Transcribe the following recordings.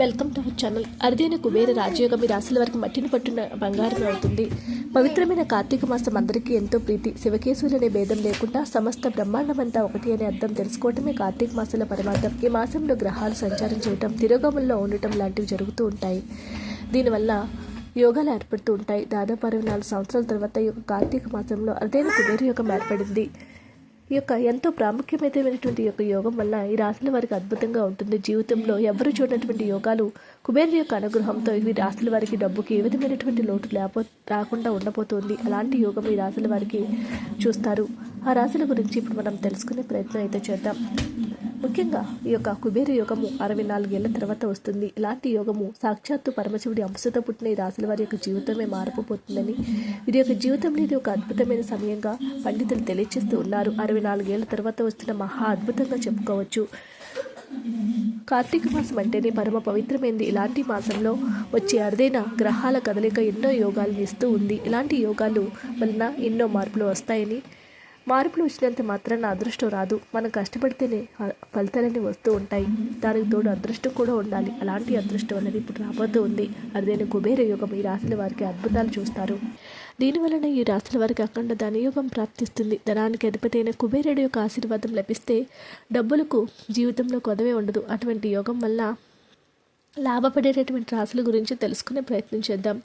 Welcome to our channel. అరుదైన కుబేర రాజయోగం మీ రాశుల వరకు మట్టిని పట్టిన బంగారం అవుతుంది. పవిత్రమైన కార్తీక మాసం అందరికీ ఎంతో ప్రీతి. శివకేశులు అనే భేదం లేకుండా సమస్త బ్రహ్మాండమంతా ఒకటి అనే అర్థం తెలుసుకోవటమే కార్తీక మాసంలో పరమార్థం. ఈ మాసంలో గ్రహాలు సంచారం చేయటం తిరోగముల్లో ఉండటం లాంటివి జరుగుతూ ఉంటాయి. దీనివల్ల యోగాలు ఏర్పడుతూ ఉంటాయి. దాదాపు అరవై నాలుగు సంవత్సరాల తర్వాత ఈ యొక్క కార్తీక మాసంలో అరుదైన కుబేర యోగం ఏర్పడింది. ఈ యొక్క ఎంతో ప్రాముఖ్యమైనటువంటి ఈ యొక్క యోగం వల్ల ఈ రాశుల వారికి అద్భుతంగా ఉంటుంది. జీవితంలో ఎవరు చూడనటువంటి యోగాలు కుబేరుని యొక్క అనుగ్రహంతో ఈ రాశుల వారికి డబ్బుకి ఏ విధమైనటువంటి లోటు లేపో రాకుండా ఉండబోతోంది. అలాంటి యోగం ఈ రాశుల వారికి చూస్తారు. ఆ రాశుల గురించి ఇప్పుడు మనం తెలుసుకునే ప్రయత్నం అయితే చేద్దాం. ముఖ్యంగా ఈ యొక్క కుబేర యోగము అరవై నాలుగేళ్ళ తర్వాత వస్తుంది. ఇలాంటి యోగము సాక్షాత్తు పరమశివుడి అంశతో పుట్టిన ఈ రాశుల వారి యొక్క జీవితమే మారిపోతుందని వీరి యొక్క జీవితం అనేది ఒక అద్భుతమైన సమయంగా పండితులు తెలియజేస్తూ ఉన్నారు. అరవై నాలుగేళ్ళ తర్వాత వస్తున్న మహా అద్భుతంగా చెప్పుకోవచ్చు. కార్తీక మాసం అంటేనే పరమ పవిత్రమైంది. ఇలాంటి మాసంలో వచ్చే అరుదైన గ్రహాల కదలిక ఎన్నో యోగాలను ఇస్తూ ఉంది. ఇలాంటి యోగాలు వలన ఎన్నో మార్పులు వస్తాయని మార్పులు వచ్చినంత మాత్రాన అదృష్టం రాదు. మనం కష్టపడితేనే ఫలితాలన్నీ వస్తూ ఉంటాయి. దానికి తోడు అదృష్టం కూడా ఉండాలి. అలాంటి అదృష్టం అనేది ఇప్పుడు రాబోతూ ఉంది. అదేన కుబేర యోగం ఈ రాశుల వారికి అద్భుతాలు చూస్తారు. దీనివలన ఈ రాశుల వారికి అఖండ ధనయోగం ప్రాప్తిస్తుంది. ధనానికి అధిపతైన కుబేరుడి యొక్క ఆశీర్వాదం లభిస్తే డబ్బులకు జీవితంలో కొదవే ఉండదు. అటువంటి యోగం వల్ల లాభపడేటటువంటి రాశుల గురించి తెలుసుకునే ప్రయత్నం చేద్దాం.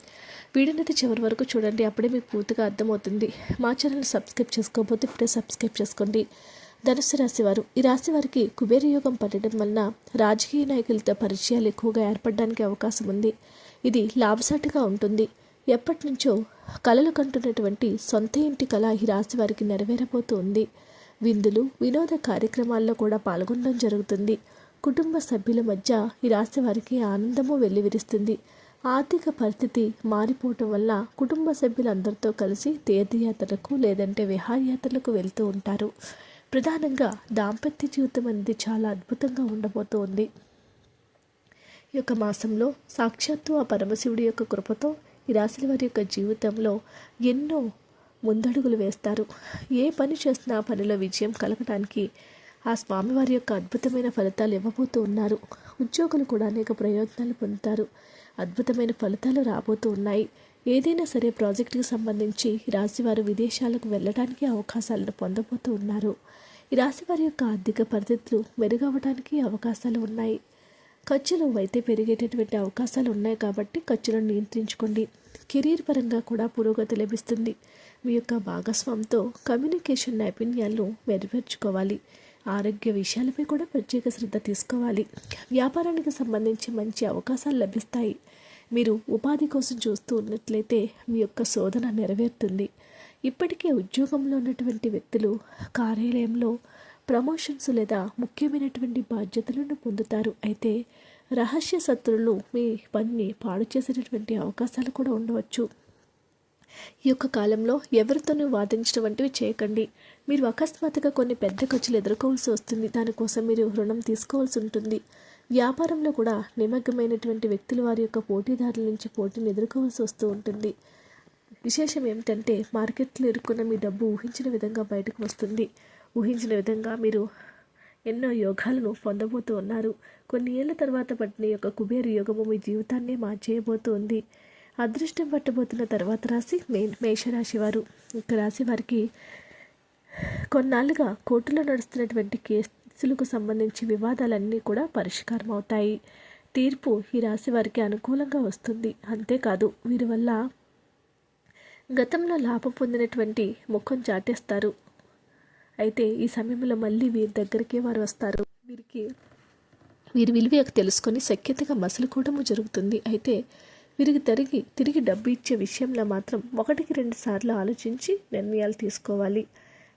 వీడియోనైతే చివరి వరకు చూడండి అప్పుడే మీకు పూర్తిగా అర్థమవుతుంది. మా ఛానల్ సబ్స్క్రైబ్ చేసుకోకపోతే ఇప్పుడే సబ్స్క్రైబ్ చేసుకోండి. ధనుసు రాశి వారు ఈ రాశి వారికి కుబేర యోగం పడడం వలన రాజకీయ నాయకులతో పరిచయాలు ఎక్కువగా ఏర్పడడానికి అవకాశం ఉంది. ఇది లాభసాటిగా ఉంటుంది. ఎప్పటి నుంచో కళలు కంటున్నటువంటి సొంత ఇంటి కళ ఈ రాశి వారికి నెరవేరబోతూ ఉంది. విందులు వినోద కార్యక్రమాల్లో కూడా పాల్గొనడం జరుగుతుంది. కుటుంబ సభ్యుల మధ్య ఈ రాశి వారికి ఆనందము వెల్లివిరుస్తుంది. ఆర్థిక పరిస్థితి మారిపోవటం వల్ల కుటుంబ సభ్యులందరితో కలిసి తీర్థయాత్రలకు లేదంటే విహారయాత్రలకు వెళ్తూ ఉంటారు. ప్రధానంగా దాంపత్య జీవితం అనేది చాలా అద్భుతంగా ఉండబోతోంది. ఈ యొక్క మాసంలో సాక్షాత్తు ఆ పరమశివుడి యొక్క కృపతో ఈ రాశుల వారి యొక్క జీవితంలో ఎన్నో ముందడుగులు వేస్తారు. ఏ పని చేసినా పనిలో విజయం కలగడానికి ఆ స్వామివారి యొక్క అద్భుతమైన ఫలితాలు ఇవ్వబోతూ ఉన్నారు. ఉద్యోగులు కూడా అనేక ప్రయోజనాలు పొందుతారు. అద్భుతమైన ఫలితాలు రాబోతూ ఉన్నాయి. ఏదైనా సరే ప్రాజెక్టుకి సంబంధించి రాశివారు విదేశాలకు వెళ్ళడానికి అవకాశాలను పొందబోతూ ఉన్నారు. ఈ రాశివారి యొక్క ఆర్థిక పరిస్థితులు మెరుగవడానికి అవకాశాలు ఉన్నాయి. ఖర్చులు అయితే పెరిగేటటువంటి అవకాశాలు ఉన్నాయి కాబట్టి ఖర్చులను నియంత్రించుకోండి. కెరీర్ పరంగా కూడా పురోగతి లభిస్తుంది. మీ యొక్క భాగస్వామితో కమ్యూనికేషన్ నైపుణ్యాలను మెరుగుపరుచుకోవాలి. ఆరోగ్య విషయాలపై కూడా ప్రత్యేక శ్రద్ధ తీసుకోవాలి. వ్యాపారానికి సంబంధించి మంచి అవకాశాలు లభిస్తాయి. మీరు ఉపాధి కోసం చూస్తూ ఉన్నట్లయితే మీ యొక్క శోధన నెరవేరుతుంది. ఇప్పటికే ఉద్యోగంలో ఉన్నటువంటి వ్యక్తులు కార్యాలయంలో ప్రమోషన్స్ లేదా ముఖ్యమైనటువంటి బాధ్యతలను పొందుతారు. అయితే రహస్య శత్రువులు మీ పనిని పాడు చేసేటటువంటి అవకాశాలు కూడా ఉండవచ్చు. ఈ యొక్క కాలంలో ఎవరితోనూ వాదించడం వంటివి చేయకండి. మీరు అకస్మాత్తుగా కొన్ని పెద్ద ఖర్చులు ఎదుర్కోవాల్సి వస్తుంది. దానికోసం మీరు రుణం తీసుకోవాల్సి ఉంటుంది. వ్యాపారంలో కూడా నిమగ్నమైనటువంటి వ్యక్తులు వారి యొక్క పోటీదారుల నుంచి పోటీని ఎదుర్కోవాల్సి వస్తూ ఉంటుంది. విశేషం ఏమిటంటే మార్కెట్లో ఇరుక్కున్న మీ డబ్బు ఊహించిన విధంగా బయటకు వస్తుంది. ఊహించిన విధంగా మీరు ఎన్నో యోగాలను పొందబోతూ ఉన్నారు. కొన్ని ఏళ్ళ తర్వాత పట్టిన యొక్క కుబేర యోగము మీ జీవితాన్నే మార్చేయబోతోంది. అదృష్టం పట్టబోతున్న తర్వాత రాశి మే మేషరాశి వారు. ఇక రాశి వారికి కొన్నాళ్ళుగా కోర్టులో నడుస్తున్నటువంటి కేసులకు సంబంధించి వివాదాలన్నీ కూడా పరిష్కారం అవుతాయి తీర్పు ఈ రాశి వారికి అనుకూలంగా వస్తుంది. అంతేకాదు వీరి వల్ల గతంలో లాభం పొందినటువంటి ముఖం చాటేస్తారు. అయితే ఈ సమయంలో మళ్ళీ వీరి దగ్గరికే వారు వస్తారు. వీరికి వీరి విలువ తెలుసుకొని సఖ్యతగా మసలుకోవడము జరుగుతుంది. అయితే వీరికి తిరిగి తిరిగి డబ్బు ఇచ్చే విషయంలో మాత్రం ఒకటికి రెండు సార్లు ఆలోచించి నిర్ణయాలు తీసుకోవాలి.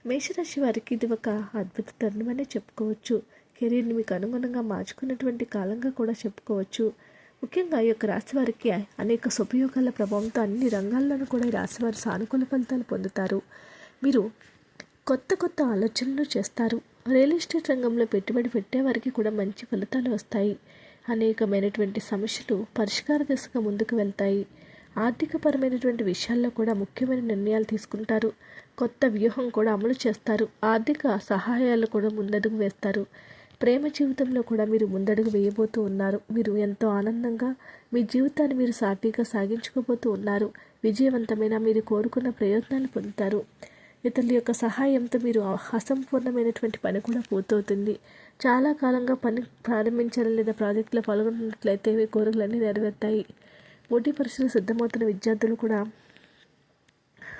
మేషరాశి వారికి ఇది ఒక అద్భుత తరుణమనే చెప్పుకోవచ్చు. కెరీర్ని మీకు అనుగుణంగా మార్చుకున్నటువంటి కాలంగా కూడా చెప్పుకోవచ్చు. ముఖ్యంగా ఈ యొక్క రాశి వారికి అనేక సుపయోగాల ప్రభావంతో అన్ని రంగాల్లోనూ కూడా ఈ రాశివారు సానుకూల ఫలితాలు పొందుతారు. మీరు కొత్త కొత్త ఆలోచనలు చేస్తారు. రియల్ ఎస్టేట్ రంగంలో పెట్టుబడి పెట్టేవారికి కూడా మంచి ఫలితాలు వస్తాయి. అనేకమైనటువంటి సమస్యలు పరిష్కార దిశగా ముందుకు వెళ్తాయి. ఆర్థికపరమైనటువంటి విషయాల్లో కూడా ముఖ్యమైన నిర్ణయాలు తీసుకుంటారు. కొత్త వ్యూహం కూడా అమలు చేస్తారు. ఆర్థిక సహాయాలు కూడా ముందడుగు వేస్తారు. ప్రేమ జీవితంలో కూడా మీరు ముందడుగు వేయబోతూ ఉన్నారు. మీరు ఎంతో ఆనందంగా మీ జీవితాన్ని మీరు సాఫీగా సాగించుకోబోతూ ఉన్నారు. విజయవంతమైన మీరు కోరుకున్న ప్రయోజనాలు పొందుతారు. ఇతరుల యొక్క సహాయంతో మీరు అసంపూర్ణమైనటువంటి పని కూడా పూర్తవుతుంది. చాలా కాలంగా పని ప్రారంభించాలి లేదా ప్రాజెక్టులో పాల్గొన్నట్లయితే మీ కోరికలన్నీ నెరవేరుతాయి. పోటీ పరీక్షలు సిద్ధమవుతున్న విద్యార్థులు కూడా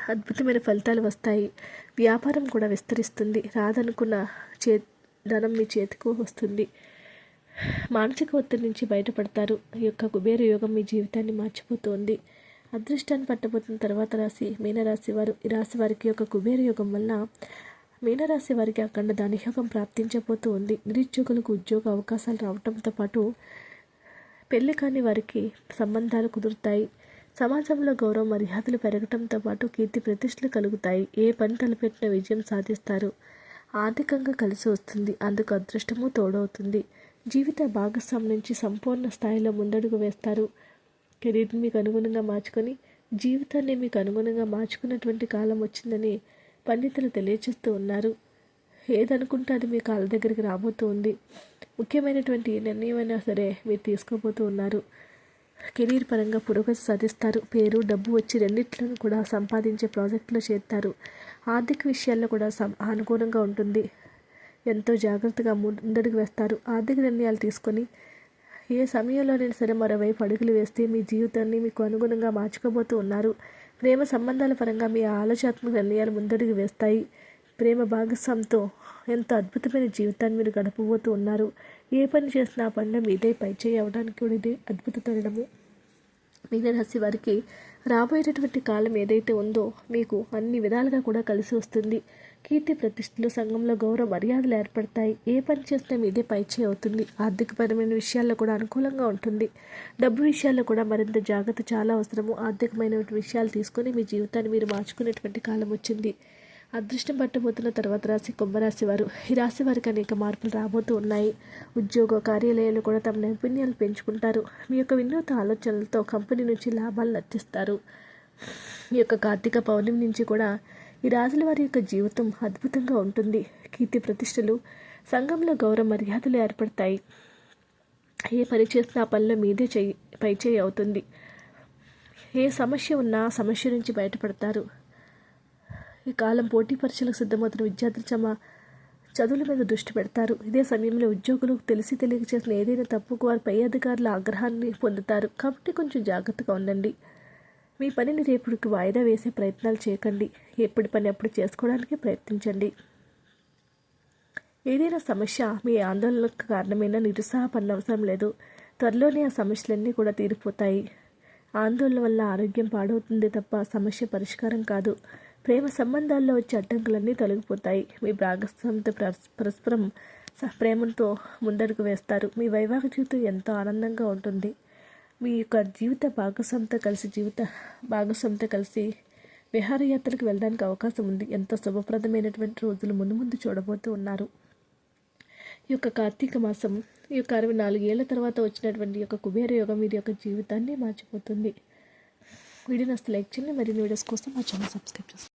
అద్భుతమైన ఫలితాలు వస్తాయి. వ్యాపారం కూడా విస్తరిస్తుంది. రాదనుకున్న చే ధనం మీ చేతికి వస్తుంది. మానసిక ఒత్తిడి నుంచి బయటపడతారు. ఈ యొక్క కుబేర యోగం మీ జీవితాన్ని మార్చిపోతుంది. అదృష్టాన్ని పట్టబోతున్న తర్వాత రాశి మీనరాశి వారు ఈ రాశి వారికి యొక్క కుబేర యోగం వల్ల మీనరాశి వారికి అఖండ ధనయోగం ప్రాప్తించబోతూ ఉంది నిరుద్యోగులకు ఉద్యోగ అవకాశాలు రావడంతో పాటు పెళ్ళి కాని వారికి సంబంధాలు కుదురుతాయి. సమాజంలో గౌరవ మర్యాదలు పెరగటంతో పాటు కీర్తి ప్రతిష్టలు కలుగుతాయి. ఏ పని తలపెట్టిన విజయం సాధిస్తారు. ఆర్థికంగా కలిసి వస్తుంది. అందుకు అదృష్టము తోడవుతుంది. జీవిత భాగస్వామి నుంచి సంపూర్ణ స్థాయిలో ముందడుగు వేస్తారు. కెరీర్ని మీకు అనుగుణంగా మార్చుకొని జీవితాన్ని మీకు అనుగుణంగా మార్చుకున్నటువంటి కాలం వచ్చిందని పండితులు తెలియచేస్తూ ఉన్నారు. ఏదనుకుంటే అది మీ కాళ్ళ దగ్గరికి రాబోతూ ఉంది. ముఖ్యమైనటువంటి నిర్ణయమైనా సరే మీరు తీసుకోబోతూ ఉన్నారు. కెరీర్ పరంగా పురోగతి సాధిస్తారు. పేరు డబ్బు వచ్చి రెండిట్లను కూడా సంపాదించే ప్రాజెక్టులో చేస్తారు ఆర్థిక విషయాల్లో కూడా సం అనుకూలంగా ఉంటుంది. ఎంతో జాగ్రత్తగా ముందడుగు వేస్తారు. ఆర్థిక నిర్ణయాలు తీసుకొని ఏ సమయంలోనైనా సరే మరోవైపు అడుగులు వేస్తే మీ జీవితాన్ని మీకు అనుగుణంగా మార్చుకోబోతూ ఉన్నారు. ప్రేమ సంబంధాల పరంగా మీ ఆలోచనాత్మక నిర్ణయాలు ముందడుగు వేస్తాయి. ప్రేమ భాగస్వామితో ఎంతో అద్భుతమైన జీవితాన్ని మీరు గడపబోతూ ఉన్నారు? ఏ పని చేసినా ఆ పనిలో మీదే పైచేయి అవడానికి కూడా ఇదే అద్భుత తరుణము. మీనరాశి వారికి రాబోయేటటువంటి కాలం ఏదైతే ఉందో మీకు అన్ని విధాలుగా కూడా కలిసి వస్తుంది. కీర్తి ప్రతిష్టలు సంఘంలో గౌరవ మర్యాదలు ఏర్పడతాయి. ఏ పని చేసినా మీదే పైచే అవుతుంది. ఆర్థికపరమైన విషయాల్లో కూడా అనుకూలంగా ఉంటుంది. డబ్బు విషయాల్లో కూడా మరింత జాగ్రత్త చాలా అవసరము. ఆర్థికమైన విషయాలు తీసుకొని మీ జీవితాన్ని మీరు మార్చుకునేటువంటి కాలం వచ్చింది. అదృష్టం పట్టబోతున్న తర్వాత రాశి కుంభరాశి వారు ఈ రాశి వారికి అనేక మార్పులు రాబోతూ ఉన్నాయి. ఉద్యోగ కార్యాలయాలు కూడా తమ నైపుణ్యాలు పెంచుకుంటారు. మీ యొక్క వినూత్న ఆలోచనలతో కంపెనీ నుంచి లాభాలు నచ్చిస్తారు. ఈ యొక్క కార్తీక పౌర్ణమి నుంచి కూడా ఈ రాజుల వారి యొక్క జీవితం అద్భుతంగా ఉంటుంది. కీర్తి ప్రతిష్టలు సంఘంలో గౌరవ మర్యాదలు ఏర్పడతాయి. ఏ పని చేసినా ఆ పనిలో మీదే చేయి పైచేయి అవుతుంది. ఏ సమస్య ఉన్నా సమస్య నుంచి బయటపడతారు. ఈ కాలం పోటీ పరీక్షలకు సిద్ధమవుతున్న విద్యార్థులు తమ చదువుల మీద దృష్టి పెడతారు. ఇదే సమయంలో ఉద్యోగులు తెలిసి తెలియక చేసిన ఏదైనా తప్పుకు వారి పై అధికారుల ఆగ్రహాన్ని పొందుతారు. కాబట్టి కొంచెం జాగ్రత్తగా ఉండండి. మీ పనిని రేపుడికి వాయిదా వేసే ప్రయత్నాలు చేయకండి. ఎప్పటి పని అప్పుడు చేసుకోవడానికి ప్రయత్నించండి. ఏదైనా సమస్య మీ ఆందోళనకు కారణమైన నిరుత్సాహపడిన అవసరం లేదు. త్వరలోనే ఆ సమస్యలన్నీ కూడా తీరిపోతాయి. ఆందోళన వల్ల ఆరోగ్యం పాడవుతుంది తప్ప సమస్య పరిష్కారం కాదు. ప్రేమ సంబంధాల్లో వచ్చే అడ్డంకులన్నీ తొలగిపోతాయి. మీ భాగస్వామితో పరస్పరం ప్రేమతో ముందడుగు వేస్తారు. మీ వైవాహిక జీవితం ఎంతో ఆనందంగా ఉంటుంది. మీ యొక్క జీవిత భాగస్వామితో కలిసి జీవిత భాగస్వామితో కలిసి విహారయాత్రకు వెళ్ళడానికి అవకాశం ఉంది. ఎంతో శుభప్రదమైనటువంటి రోజులు ముందు ముందు చూడబోతూ ఉన్నారు. ఈ యొక్క కార్తీక మాసం ఈ యొక్క అరవై నాలుగేళ్ళ తర్వాత వచ్చినటువంటి యొక్క కుబేర యోగం వీరి యొక్క జీవితాన్ని మార్చిపోతుంది. వీడియో నస్తే లైక్ చేయండి. మరిన్ని వీడియోస్ కోసం మా ఛానల్ సబ్స్క్రైబ్ చేసుకోండి.